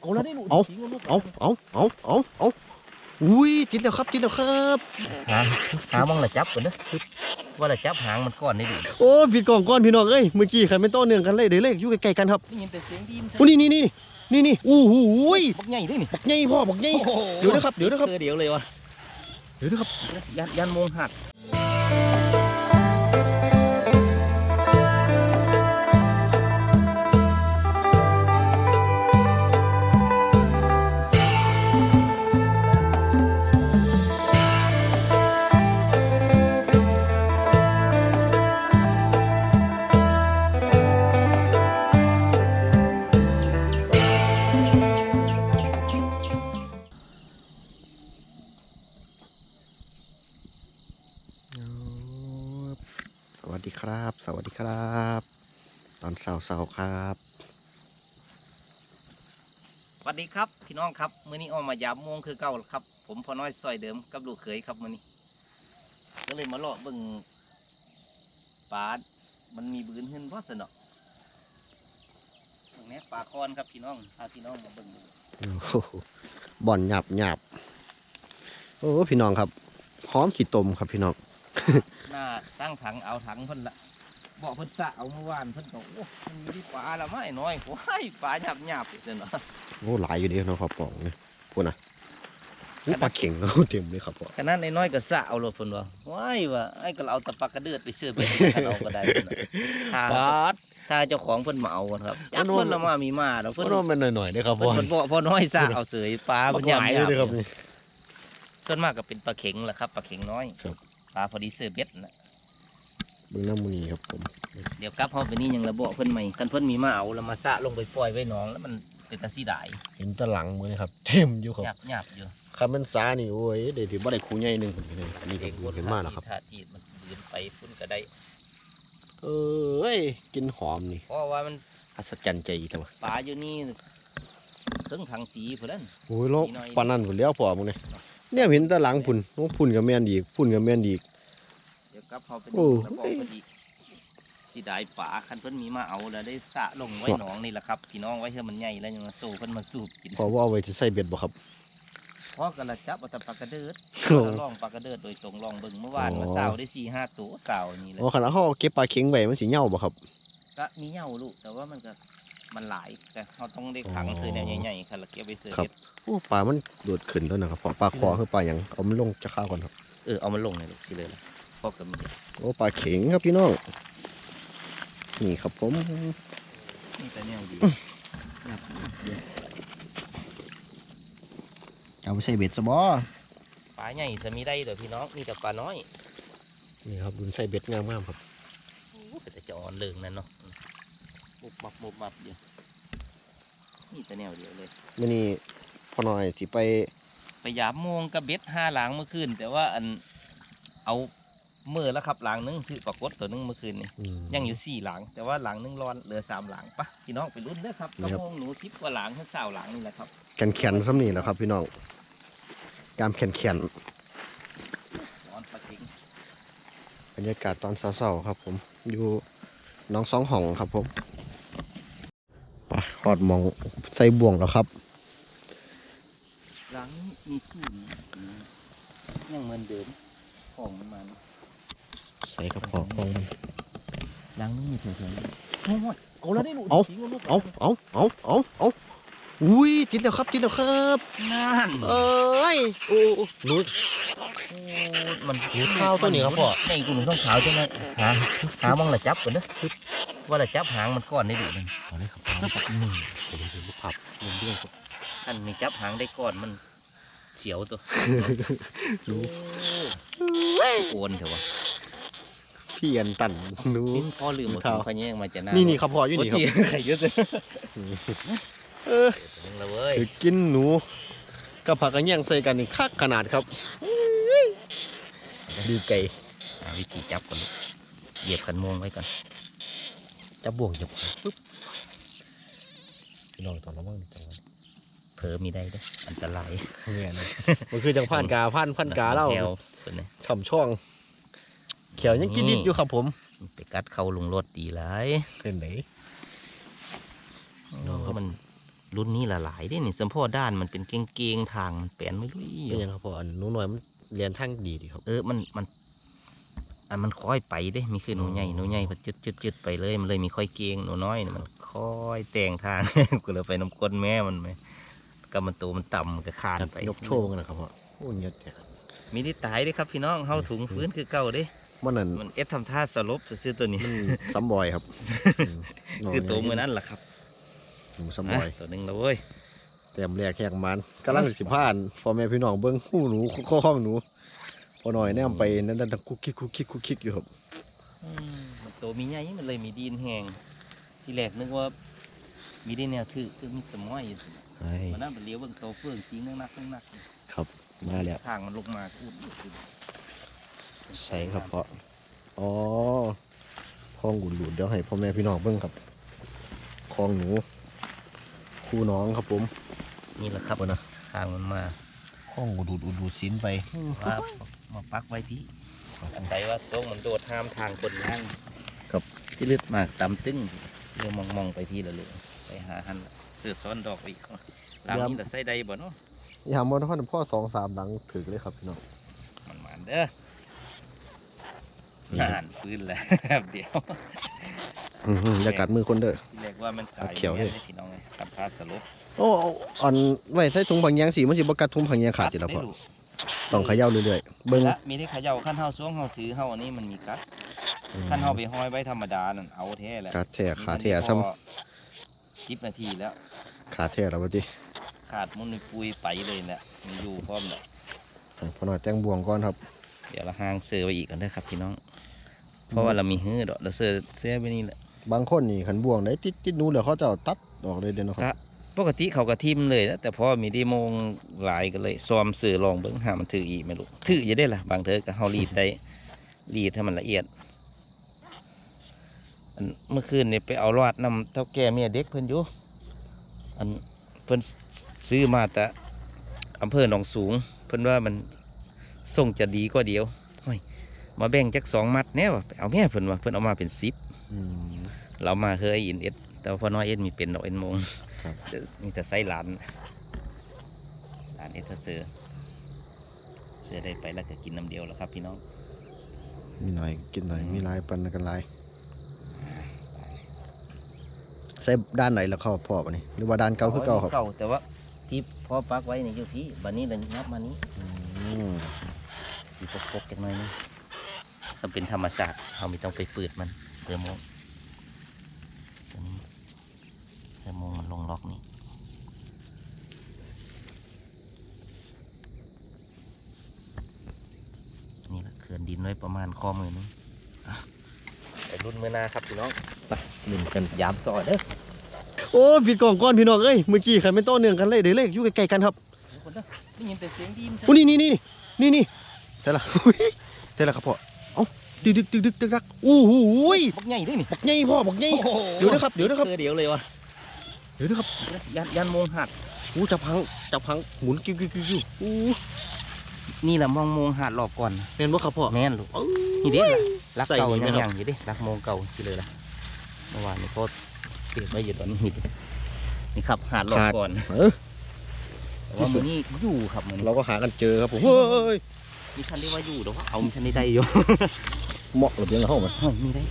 เอาแล้วได้หนูเอาเอาเอาเอาเอาเอาอุ้ยติดแล้วครับติดแล้วครับหาหามองละจับก่อนเด้อว่าละจับหางมันก่อนได้ดิโอ้พี่กองก้อนพี่น้องเอ้ยเมื่อกี้ขันเป็นโต้นเนื่องกันเลยเดี๋ยวเลขอยู่ใกล้ๆกันครับได้ยินแต่เสียงดีมโอ้นี่นี่นี่นี่นี่อู้หูยบักใหญ่ด้วยนี่บักใหญ่พ่อบักใหญ่เดี๋ยวนะครับเดี๋ยวนะครับเดี๋ยวเลยวะเดี๋ยวนะครับยันยันโมงหัก เสาร์ๆครับสวัสดีครับพี่น้องครับมื้อนี้ออกมายามโมงคือเก่าแล้วครับ ผมพอน้อยซอยเดิมกับลูกเขยครับมื้อนี้ก็เลยมาเลาะเบิ่งปลามันมีบืนขึ้นเพราะสนอกตรงนี้ปลาคอนครับพี่น้องพาพี่น้องมาเบิ่งดูโอ้โหบ่อนหยาบหยาบโอ้พี่น้องครับพร้อมขีดตมครับพี่น้อง หน้าตั้งถังเอาถังเพิ่นละ บอกเพิ่นสะเอาเมื่อวานเพิ่นก็โอ้มันมีปลาละไม่น้อยโอ้ยปลาหยาบหยาบๆเสนอโอ้หลายอยู่ดีน้องขอบปองเนี่ยพูดนะโอ้ปลาเข่งเราเต็มเลยครับพ่อขนาดน้อยๆก็สะเอาโลดเพิ่นว่าว้ายว่าไอ้ก็เอาแตะปลากระเดือดไปซื้อไปถ้าเอาก็ได้เพิ่นน่ะถ้าปาดถ้าเจ้าของเพิ่นมาเอากันครับจักเพิ่นละมามีมาแล้วเพิ่เพิ่นนว่ามันหน่อยๆเด้อครับเพิ่พ่อนเพิ่นบ่พอน้อยสะเอาเสยปลาปลาเพิ่นหหยาบลายหเลยยาบเด้อครับนี่ส่วนมากก็เป็นปลาเข็งแหละครับปลาเข็งน้อยครับปลาพอดีเสือเบ็ดน่ะ เบิ่งน้ำมูนีครับผมเดี๋ยวกลับเฮาไปนี่ยังระบอกเพิ่นใหม่คันเพิ่นมีมาเอาแล้วมาสะลงไปปล่อยไว้หนองแล้วมันเป็นตาสีดายเห็นแตะหลังมือนี่ครับ เต็มอยู่ครับหยาบหยาบอยู่คำเป็นสานี่โอ้ยเดี๋ยวถือว่าได้คูใหญ่หนึ่งผมเลยอันนี้ก็เห็นมากแล้วครับถ้าที่มันยืนไปพุ่นก็ได้เอ้ยกินหอมนี่เพราะว่ามันอัศจรรย์ใจแต่ว่าปลาอยู่นี่เครื่องถังสีพุ่นนั่นโอ้ยโลกนิดหน่อยปานนั้นผมเลี้ยวพอมึงเนี่ยเนี่ยเห็นแตะหลังพุ่นโอ้พุ่นกับแม่นดีกพุ่นกับแม่นดี กเดี๋ยวกลับเฮาไปโอ้นี่ระบอกเพิ่นอีกสีดายปลาคันเพิ่นมีมาเอาแล้วได้สะลงไว้หนองนี่แหละครับพี่น้องไว้เพื่อมันใหญ่แล้วยังมาสู้เพิ่นมาสูบกินพอว่าเอาไว้จะใส่เบ็ดบ่ครับเพราะกันละจับเอาแต่ปลากระเดิดโอ้ลองปลากระเดิดโดยตรงลองเบิ่งเมื่อวานอ๋อมาสาวได้สี่ห้าตัวสาวนี่เลยโอ้ขนาดเขาเอาเก็บปลาเค็งไว้มันสิเหย่าบ่ครับก็มีเหย้าลูกแต่ว่ามันก็มันหลายแต่เขาต้องได้ขังอ๋อซื้อแนวใหญ่ๆค่ะแล้วเก็บไปซื้อครับเฮ็ดโอ้ปลามันโดดขึ้นแล้วนะครับพอปลาคอคือปลาหยังเอามันลงจะข้าวก่อนครับเออเอามันลงเลยลูกสิเลยล่ะ พ่อกับมีโอ้ปลาเข็งครับพี่น้อง นี่ครับผมนี่แต่แนวดีเอาไปใส่เบ็ดซะบ่ปลาใหญ่จะมีได้เด้อพี่น้องมีแต่ปลาน้อย นี่ครับดุนใส่เบ็ดงามๆครับโอ้ก็จะจอนเลิงนั่นเนาะมุบมับมุบมับอยู่นี่แต่แนวเดียวเลยมื่อนี้พอหน่อยที่ไปไปยามโมงกับเบ็ดห้าหลังเมื่อคืนแต่ว่าอันเอา เมื่อแล้วครับหลังนึงคือปรากฏตัวนึงเมื่อคืนนี่อืมยังอยู่สี่หลัง แต่ว่าหลังนึงร้อนเหลือสามหลังปะพี่น้องไปรุ่นเด้อครับนี่กระครับโมงหนูทิพกว่าหลังทั้งสาวหลังนี่แหละครับแขนแขนๆซ้ำนี่แหละครับ พี่น้องการแขนแขนร้อนปลาเข็งๆบรรยากาศตอนเช้าๆครับ ผมอยู่หน้องสองห้องครับผมไปหอดหมองใส่บ่วงแล้วครับหลังมีคู่นี้ยังเหมือนเดิมของมัน ใส่กระเพาะของมันหลังนึงมีเฉยๆเอาหมดเอาแล้วได้หนูเอาทิ้งลูกเอาเอาเอาเอาเอาอุ้ยติดแล้วครับติดแล้วครับนั่นเอ้ยโอ้โอ้หนูโอ้มันหนูข้าวตัวนี้ครับพ่อในกูหนูต้องขาวจังเลยหาหามองละจับก่อนเด้อว่าละจับหางมันก้อนได้ดูเลยเอาเลยครับเอาเลยครับนี่ผมเห็นรูปภาพเรื่องเรื่องครับท่านมีจับหางได้ก้อนมันเสียวตัวรู้โอนเถอะวะ พี่อันตันหนูพ่อลืมหมดเท้าพะแยงมาจะหน้านี่นี่ครับพ่ออยู่นี่ครับไข่เยอะเลยเออนึงละเว้ยถือกินหนูกับผักกระเนียงใส่กันนี่คักขนาดครับดีใจหาวิธีจับก่อนลูกเหยียบขันมวงไว้ก่อนจะบ่วงจะปุ๊บพี่น้องตอนระวังจังหวะเผลอมีได้เด้ออันตรายเนี่ยนะมันคือจังผ่านกาผ่านพันกาเล่าแถวเป็นไงฉ่ำช่อง เขียวยังกินดิบอยู่ครับผมไปกัดเข้าลงรถดีหลายเป็นไหนโอ้มันรุ่นนี้ละหลายได้นี่สมพ่อด้านมันเป็นเก่งเกงๆทางมันแปลนไม่รู้อีเป็นยังครับพ่ออันหนูน้อยมันเรียนทางดีดีครับ เออมันมันอันมันค่อยไปเด้มีคือหนูใหญ่หนูใหญ่มันจุดจุดจุดไปเลยมันเลยมีค่อยเกงหนูน้อยน่ะมันค่อยแต่งทางก็เลยไปน้ำก้นแม่มันไหมก็มันโตมันต่ำมันก็คานไปยกโชว์กันนะครับพ่อโอ้ยเยอะแยะมีได้ตายเด้ครับพี่น้องเฮาถุงฟื้นคือเก่าเด้ มันนั่นมันเอฟทำท่าสลบซื้อๆตัวนี้มันซ้ำบอยครับมคือตัวมือนั้นแหละครับหนูซ้ำบอยอะตัวหนึ่งแล้วเว้ยเต็มแรกแขกมันกำลังสิผ่านพ่อแม่พี่น้องเบิ้งหูหนูข้อห้องหนูพอหน่อยแนมไปนั่นนั่นคุกคิกคุกคิกคุกคิกอยู่ครับอืมมันโตมีใหญ่มันเลยมีดินแห้งที่แรกนึกว่ามีได้แนวถือคือมีสมอยอยู่ใช่มันนั่นเป็นเลี้ยวเบิ่งโตเฟื่องจริงนักนักนักครับมาแล้วทางมันลงมาอุดอุดอุด ใส่ครับพ่ออ๋อคลองหลุดๆเดี๋ยวให้พ่อแม่พี่น้องเบิ้งครับคลองหนูคู่น้องครับผมนี่แหละครับบ่นะทางมันมาคลองอุดูดอุดูดสินไปว่ามาปักไว้ที่อันใดว่าโซ่มันโดดห้ามทางคนนั่งครับที่ลึกมากตำตึ้งเดี๋ยวมองมองๆไปที่ละเลยไปหาหันเสือซ้อนดอกอีกหลังนี้แต่ใส่ใดบ่เนาะยามวันพ่อสองสามหลังถือเลยครับพี่น้องมันมันเด้อ นี่นานฟื้นแล้วแป๊บเดียวอื้อหืออย่ากัดมือคนเด้อที่แรกว่ามันตายเอาเขียวแม่เลยนพี่น้องไงทำท่าสลบโอ้เอาอันไว้ใส่ถุงผังยางสีมันสิบ่กัดถุงผังยางขาดอยู่แล้วพ่อได้ลูกต้องเขย่าเรื่อยๆเบิ้งและมีได้เขย่าขั้นเฮาสวงเฮาถือเฮาอันนี้มันมีกัดขั้นเฮาไปห้อยไว้ธรรมดานั่นเอาแท้แหละขาดแท้ขาดแท้ซ้สิบนาทีแล้วำขาดแท้แล้วว่าติขาดมุนปุยไปเลยเนี่ยมีอยู่พร้อมเนี่ยให้พ่อหน่อยแต่งบวงก่อนครับ เดี๋ยวเราห่างเสือไปอีกกันเด้อครับพี่น้อง เพราะว่าเรามีฮื้อดอกเราเสือเสือไปนี่แหละบางคนนี่ขันบวงได้ติดติดหนูเดี๋ยวเขาจะเอาตัดออกเลยเดี๋ยวนะคครัรับ ปกติเขากระทิมเลยนะแต่พอมีได้โมงหลายก็เลยซ้อมเสือลองเบิ้งหามันถืออีกไม่รู้ถือจะได้ล่ะบางเธอก็เฮารีดได้รีดให้มันละเอียดอันเมื่อคืนเนี่ยไปเอารอดนำเท่าแก่เมียเด็กเพิ่นอยู่อันเพิ่นซื้อมาแต่อำเภอหนองสูง เพิ่นว่ามันส่งจะดีกว่าเดียวเฮ้ย มาแบ่งจักสองมัดแน่วะไปเอาแม่เพิ่นว่าเพิ่นเอามาเป็นสิบอืมเรามาเคยอินเอ็ดแต่ว่าพอน้อยเอ็ดมีเป็นดอกเอ็นโมงครับแต่มีแต่ไส้หลานหลานเอ็ดถ้าเสือเสือได้ไปแล้วก็กินน้ำเดียวแล้วครับพี่น้อง มีหน่อยกินหน่อยมีลายปันกันลายใส่ด้านไหนแล้วเข้าพ่อปะนี่หรือว่าด้านเก่าคือเก่าครับเก่าแต่ว่าที่พ่อปักไว้นี่อยู่ที่บันนี้เลยนับมานี้อืมที่ปกๆจังหน่อยนึง มันเป็นธรรมชาติเราไม่ต้องไปฝืดมันเสือโมงตัวนี้เสือโมงมันลงล็อกนี่นี่แหละเขื่อนดินไว้ประมาณข้อมือนึงอะไปรุ่นมือหนาครับพี่น้องไปรุ่นกันยามต่อเด้อโอ้ผิดกล่องก้อนพี่น้องเอ้ยเมื่อกี้ขันเป็นต้นเนื่องกันเลยเดี๋ยวเลขอยู่ใกล้ๆกันครับทุกคนเด้อได้ยินแต่เสียงดินโอ้นี่นี่นี่นี่นี่ใช่ละอุ๊ยใช่ละครับพ่อเอ้า ดึกดึกดึกดึกดึกดึกโอ้โหยบักใหญ่ด้วยนี่บอกใหญ่พ่อบอกใหญ่เดี๋ยวนะครับ เดี๋ยวนะครับเดี๋ยวเลยวะเดี๋ยวนะครับยันยันโมงหัดอู้จับพังจับพังหมุนกิ้วกิ้วกิ้วอู้นี่แหละมองโมงหัดรอบก่อนนะเห็นบ่ครับพ่อแม่นลูกเอ้ยนี่เด้ล่ะรักเก่านี่ยังยังอยู่เดิรักโมงเก่าสิเลยล่ะเมื่อวานนี่โคตรเสียบไว้อยู่ตอนนี้นี่ครับหาดรอบก่อนเออแต่ว่ามือนี้อยู่ครับมือนเราก็หากันเจอครับผมเฮ้ยมีทันได้ว่าอยู่แต่ว่าเอามีทันได้ได้อยู่ เหมาะกับเรื่องเข้ามาเฮ้ยมีได้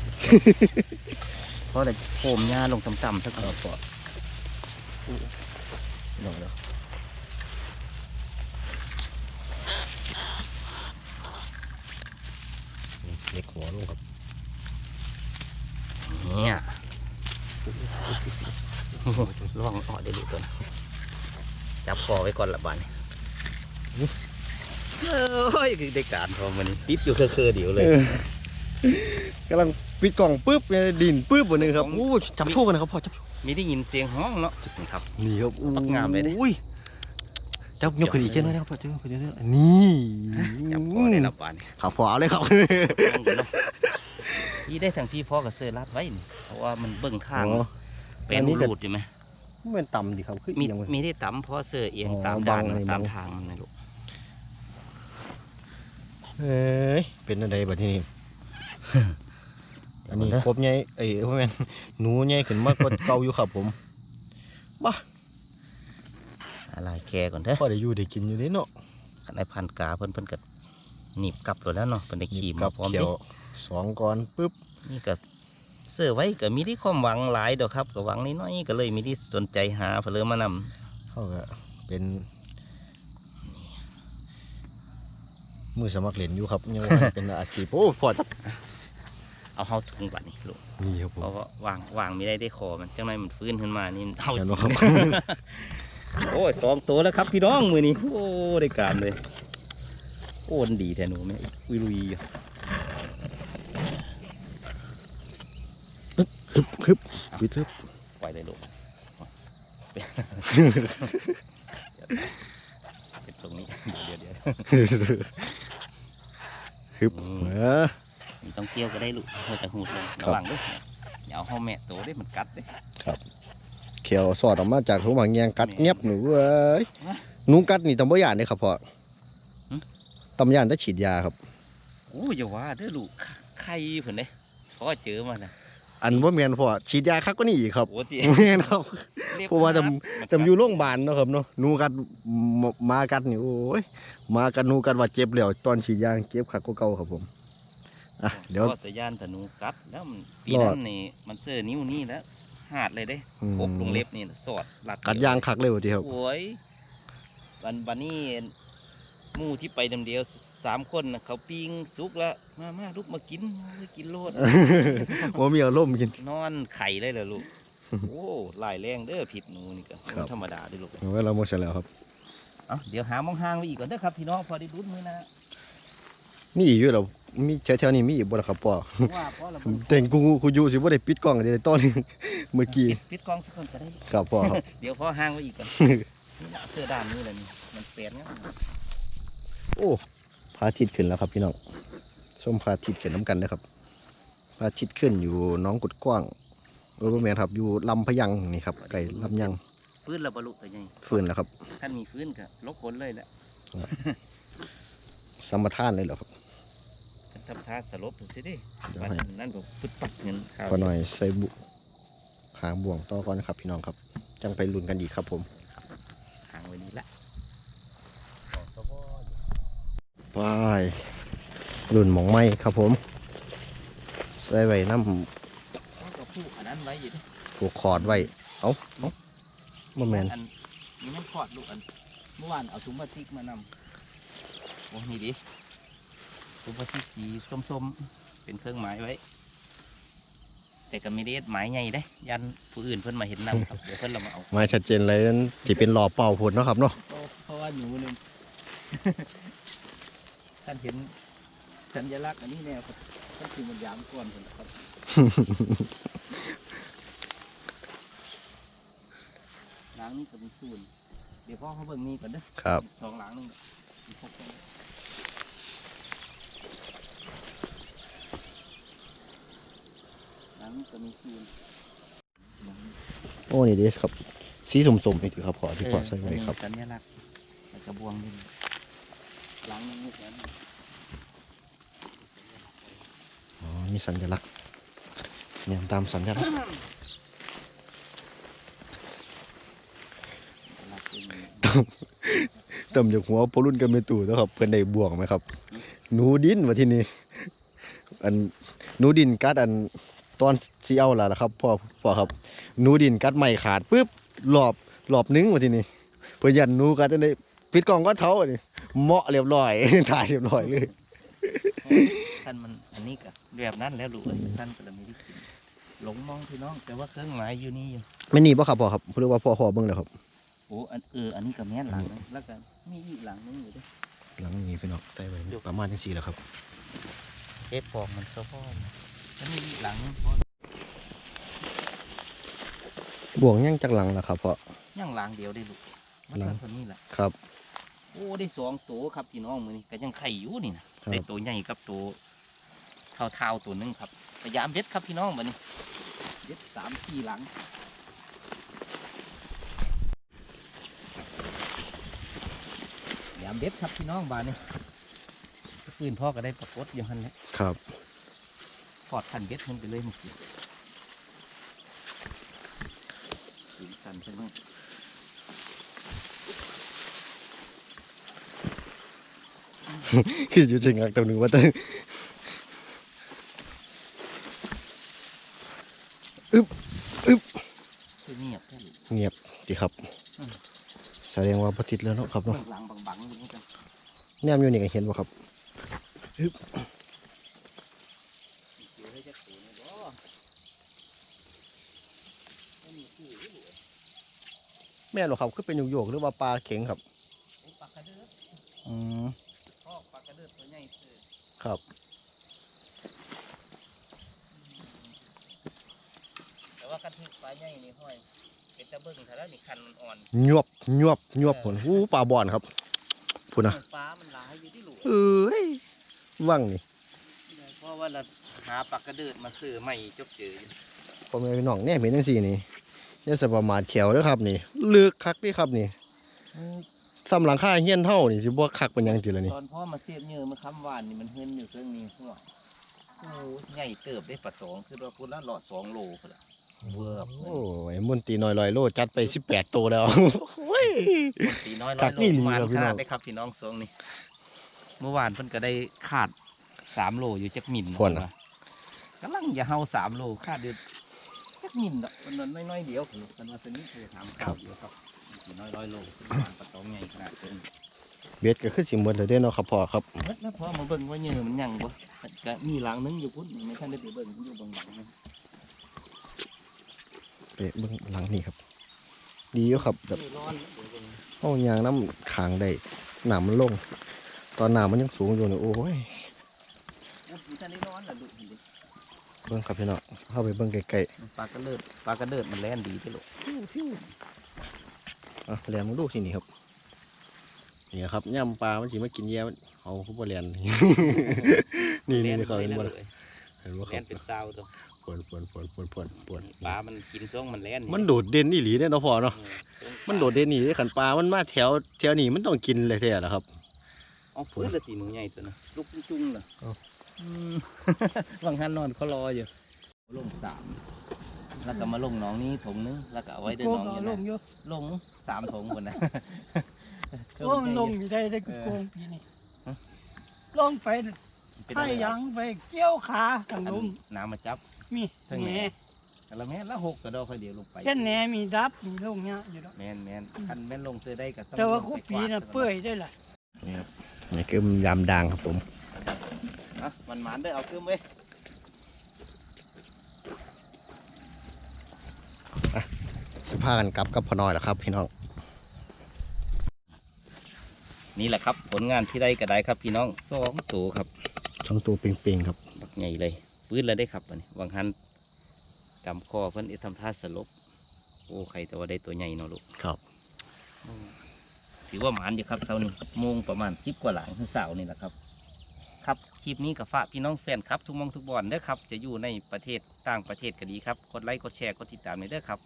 เพราะอะไรโผมหญ้าลงต่ำๆสักหน่อยก่อนหน่อยเนาะนี่เล็กหัวลงครับเนี่ยล่วงออกได้เลยตัวนะจับคอไว้ก่อนละบานนี่เฮ้ยคือได้การพอมันติดอยู่เคอๆเดี๋ยวเลย กำลังปิดกล่องปุ๊บเนี่ยดินปุ๊บวันนึงครับอู้จับโชคกันนะครับพ่อจับโชคมีได้ยินเสียงห้องเนาะนี่ครับนี่ครับอู้ปักงามเลยเด้อุ้ยจับยกขึ้นอีกเช่นนะครับพ่อจับยกขึ้นเรื่อยๆนี่จับคอได้ละบานนี่ครับพ่อเอาเลยครับลองดูเนาะที่ได้ทั้งที่พ่อกับเสือรัดไว้นี่เพราะว่ามันเบิ่งข้างอ๋อเป็นอันนี้ก็รูดอยู่ไหมมันต่ำดีครับขึ้นมีเอียงเลยมีได้ต่ำเพราะเสือเอียงอ๋อตามบัด่างนเลยตามบังทางมันนะลูกเอ้ยเป็นอะไรแบบนี้ อันนี้เดี๋ยวครบใหญ่เอ้ยพ่อแม่นหนูใหญ่ขึ้นมากกว่าเก่าอยู่ครับผมบ้าอะไรแกก่อนเด้อพอได้อยู่ได้กินอยู่เด้เนาะคันไอ้พันกาเพิ่นเพิ่นก็หนีบกลับตัวแล้วเนาะเพิ่นได้ขี่กัมาบพร้อมเขียเด้วสองก้อนปุ๊บนี่ก็เสื้อไว้ก็มีที่ความหวังหลายดอกครับก็หวังน้อยๆก็เลยมีที่สนใจหาเพนเลยมานำเขาก็เป็นมือสมัครเล่นอยู่ครับยังบ่ทันเป็นอาชีพโอ้พอจะ เอาเฮาถุงบัดนี้ลูกนี่ครับผเพม ราะว่าวางวางไม่ได้ได้คอมันจังไดมันฟื้นขึ้นมานี่เอาเห็นจบ่ครับริงโอ้ยสองตัวแล้วครับพี่น้องมือนี้โอ้ได้การเลย โอ้มันดีแท้หนูแม่อุยลุยอยู่ฮึบฮึบปิดฮึบปล่อยเลยลูกเป็นตรงนี้เดี๋ยวเดี๋ยวฮึบอืมเออมั นต้องเกี่ยวก็ได้ลูกเราจะหูดเลยครับระวังด้วยอย่าเอาห้องแม่โตได้มันกัดเด้เขียวสอดออกมาจากถุงหมางแยงกัดเงียบหนูเอ้ยหนูกัดนี่ตำบ่ยานเด้ครับพ่อตำยานได้ฉีดยาครับโอ้ยอย่าว่าเด้อลูกไข่เพิ่นเด้พอเจอมานะอันว่าแมนพ่อฉีดยาคักก็นี่อีกครับโอ้ที่แม่นครับรียบเพราะว่าจมันำจำอยู่โรงพยาบาลเนาะครับเนาะหนูกัดหมมากัดนี่โอ้ยหมากัดหนูกัดว่าเจ็บแล้วตอนฉีดยาเจ็บคักกว่าเก่าครับผม อะเดี๋ยวพอสยานธนูกัดแล้วมันปีรอนั้ดนนี่มันเสื้อนิ้วนี่แล้วหาดเลยเด้อืมกบลงเล็บนี่สอดหลักกัดยางคักเลยว่าทีครับโอ้ยวันวันนี้หมู่ที่ไปดำเดียวสามคนน่ะเขาปิ้งสุกแล้วมามาลูกมากินมากินโลดว่ามีอารมณ์กิน นอนไข่เลยเหรอลูก โอ้หลายแรงเด้อผิดหนูนี่ก็ครับธรรมดาเด้อลูกเอาไว้เราหมดเสร็จแล้วครับเอาเดี๋ยวหามองห้างไว้อีกก่อนเด้อครับพี่น้องพอได้ดุดมือนะ มีอีกอยู่เหรอมีแถวๆนี้มีอีกบ่ล่ะครับพ่อว่าเพราะเราแต่งกูกูอยู่สิบ่ได้ปิดกล้องเดี๋ยวตอนนี้เมื่อกี้ปิดปิดกล้องสักคนก็ได้ครับพ่อครับเดี๋ยวพ่อห้างไว้อีกก่อนนี่ละเสื้อด้านนี้แหละนี่มันเปลี่ยนเงี้ยโอ้พระอาทิตย์ขึ้นแล้วครับพี่น้องส้มพระอาทิตย์ขึ้นน้ำกันนะครับพระอาทิตย์ขึ้นอยู่หน้องกุดกว้างโอ้ยบ่แม่นครับอยู่ลำพะยังนี่ครับไก่ลำยังฟื้นระบลุไปยังฟื้นแล้วครับท่านมีฟื้นก็ลบผลเลยแหละสัมปทานเลยเหรอครับ เป็นทำท่าสลบดูสิดิเดี๋ยววันให้ นั้นผมปึ๊ดปักเงินข้าวพอหน่อยใส่บุหางบ่วงต่อก่อนนะครับ พี่น้องครับ จังไปลุ้นกันอีกครับผมหางไว้นี่ละไปรุ่นหมองไม้ครับผม ใส่ไว้น้เขาก็พูดอันนั้นไว้อยู่ดิำผูกคอร์ดไว้ เอ้าเอ้าบ่แมนอันนี่มันขอดลูกอัน เมื่อวานเอาถุงพลาสติกมานำโอ้นี่ดิ ถุงพลาสติกสีส้มๆ เป็นเครื่องหมายไว้ แต่ก็ไม่ได้หมายใหญ่ได้ ยันผู้อื่นเพิ่นมาเห็นนำครับ เดี๋ยวเพิ่นเรามาเอาไม้ชัดเจนเลยนั่นที่เป็นหล่อเป่าผลเนาะครับเนาะเพราะว่าหนูนึงท่านเห็นสัญลักษณ์อันนี้แนวครับท่านคือมันยามก่อนเห็นครับหลังนี้ก็มีศูนย์เดี๋ยวพ่อเขาเบิ่งนี่ก่อนเด้อครับสองหลังนึงอีกหกคน หลังนี้ก็มีศูนย์โอ้นี่เดสครับ สีสมๆนี่ถือครับพอที่พอใส่ไว้ครับสัญลักษณ์แล้วกระบวงนี่หลังนึงนี่แขนอ๋อมีสัญลักษณ์เนี่ยตามสัญลักษณ์สัญลักษณ์เป็นเติมจากหัวพอรุ่นกันไปตู่แล้วครับ เพื่อนได้บวกไหมครับ หนูดินมาที่นี่อันหนูดินกัดอัน ตอนสีเอาล่ะนะครับพ่อพ่อครับหนูดินกัดไม่ขาดปุ๊บรอบรอบหนึงมาที่นี่เพื่อยันหนูกัดจะได้ปิดกล่องก็เท้าอันนี้เหมาะเรียบร้อยถ่ายเรียบร้อยเลยท่านมันอันนี้ก็แบบนั้นแล้วลูกเอ้ยท่านก็เลยไม่ได้กินหลงมองพี่น้องแต่ว่าเครื่องหมายอยู่นี่อยู่ไม่นี่ป่ะครับพ่อครับเรียกว่าพ่อพ่อเบิ้งแล้วครับโอ้อันเอออันนี้ก็แม่นหลังนึงแล้วก็มีอีกหลังนึงอยู่ด้วยหลังนี้พี่น้องใต้ไว้ประมาณจังสี่แหล้วครับเทปฟองมันซะพ่อแล้วมีอีกหลังนึงพ่อบวกยังจากหลังล่ะครับพ่อย่างหลังเดียวได้ลูกมันหลัก็งเท่านี้แหละครับ โอ้ได้สองตัวครับพี่น้องมือนี้ก็ยังไข่อยู่นี่นะครับได้ตัวใหญ่กับตัวเท่าเท่าๆตัวหนึงครับพยายามเด็ดครับพี่น้องบัดนี้เด็ดสามสี่หลังพยายามเด็ดครับพี่น้องบาดนี้ปืนพ่อก็ได้ปรากฏอยู่หันแหล้วครับถ อดขันเบ็ดมันไปเลยมันสิถึงตันใช่ไหมคืออยู่จริงอักตัวหนึ่งว่าเต้อึบอึบเงียบเงียบดีครับแสดงว่าพอติดแล้วเนาะครับเนาะหลังบังๆอยู่นี่กันแนมอยู่นี่ก็เห็นบ่ครับอึบ แม่นหรอครับคือเป็นโยกๆหรือว่าปลาเข็งครับโอ้ปลากระเดือกอืมพ่อปลากระเดือกตัวใหญ่เสือครับแต่ว่ากันทึกปลาใหญ่นี่ห้อยเป็นตะเบิ้งถ้าแล้วนี่คันมันอ่อนยวบยวบยวบผลหูปลาบอนครับพูดนะปลามันหลายอยู่ที่หลุมเอ้ยว่างนี่เพราะว่าเราหาปลากระเดือกมาซื้อใหม่จบเจออยู่พ่อแม่พี่น้องแน่เห็นจังซี่นี่ เนี่ยสประมาทแขวเด้อครับนี่ลึกคักเด้ครับนี่ซ้ำหลังคาเฮียนเฮานี่สิบ่คักเป็นหยังติล่ะนี่ตอนพ่อมาเสียบเนื้อมาค้ำหวานนี่มันเฮินอยู่เครื่องนี้หัวโอ้ใหญ่เติบได้ปลาสองคือว่าพูดแล้วหลอดสองโลพุ่นละเวิร์บโอ้ยมุนตีน้อยลอยโลจัดไป18ตัวแล้วโอ้ยตีน้อยร้กัอยดโลนี่หลีประมาณครับพี่น้ขาองดได้ครับพี่น้องสองนี่เมื่อวานเพิ่นก็ได้ขาดสามโลอยู่จักหมิ่นพ่นน่ะกำลังอย่าเฮาสามโลขาดเดือดจักห มิ่นดอกมันน้อยๆเดียวคือกันว่าสนิทคือถามข่าวอยู่ครับตีน้อยร้อยโลคือประมาณปลาตองใหญ่ขนาดเกินเบ็ดก็คือสิหมดแล้วเด้เนาะครับพ่อครับเฮ็ดแล้วพอมาเบิ่งว่าเนื้อมันยังบ่ก็มีหลังนึงอยู่พุ่นไม่ทันได้ไปเบิ่งอยู่เบางหลังนะไปเบิ่งหลังนี่ครับ ดีอยู่ครับแบบร้อนเดี๋ยวเบิ่งเอายางน้ำขางได้น้ำมันลง ตอนน้ำมันยังสูงอยู่นี่โอ้ยอุ้ยมีทันได้ร้อนล่ะลูกเห็นดิ เบิ่งครับพี่น้องเข้าไปเบิ่งใกล้ปลากระเลิดปลากระเดิดมันแล่นดีที่ลูกๆอะแลมงดูที่นี่ครับนี่ครับย่ำปลามันสิมากินแย่มันเอาผู้บริเวณนี่นี่นี่เขาเห็นบ่ล่ะเห็นบ่คแล่รับนเป็นซาวตัวปวนปวนปวนปวนปวนปวนปลามันกินช่วงมันแล่นมันโดดเด่นอีหลีเด้เนาะพ่อเนาะมันโดดเด่นนี่เด้ขันปลามันมาแถวแถวนี้มันต้องกินเลยแท้ละครับ เอาฟื้นละตีหนูใหญ่ตัวนะลูกจุ้งๆน่ะ เอาอืมบางท่านนอนเขารออยู่ลงสามแล้วก็มาลงหน้องนี้ถงนึงแล้วก็เอาไว้เดินหน้องอยู่ลนะงอยู่ลงสามถงคนนะโอ้มันลงอยู่ได้ได้กูโกงปีนี่ลงไปเป็นไข่อะไรยังไปเกี่ยวขาทางอันลุมน้ำมาจับมีถึงแหไหนนแล้วแม่นแล้วหกกระดอกค่อยเดียวลงไปเช่นแหนมีดับมีลงเนี้ยอยู่แล้วแม่นแม่นคันแม่นลงเจอได้กับแต่ว่าคุปีน่ะเปื่อยได้ล่ะนี่ครับนี่คือยำด่างครับผมอะ มันหมานได้อเอาขึ้นไว้สิพากันกลับกับพ่อน้อยแล้วครับพี่น้อง นี่แหละครับผลงานที่ได้ก็ได้ครับพี่น้องสองตัวครับช่องตัวเป่งๆครับบักใหญ่เลยฟื้นแล้วได้ครับอันนี้วางหันกำคอเพิ่นเอดทำท่าสลบโอ้ใครแต่ว่าได้ตัวใหญ่เนาะลูกครับถือว่าหมานอยู่ครับเช้านี้โมงประมาณสิบกว่าหลังคือเสาร์นี่แหละครับ ครับคลิปนี้กับฝากพี่น้องแฟนครับ ทุกหมองทุกบอนเด้อครับ จะอยู่ในประเทศต่างประเทศก็ดีครับกดไลค์กดแชร์กดติดตามเลยเด้อครับ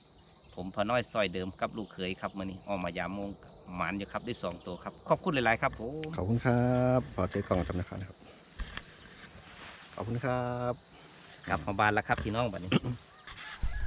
ผมพอน้อยซอยเดิมกับลูกเขยครับมื่อนี้ออกมายามโมงหมานอยู่ครับได้สองตัวครับขอบคุณหลายๆครับผมขอบคุณครับขอเจอกล่องจำนะครับขอบคุณครับกลับมาบ้านแล้วครับพี่น้องบัดนี้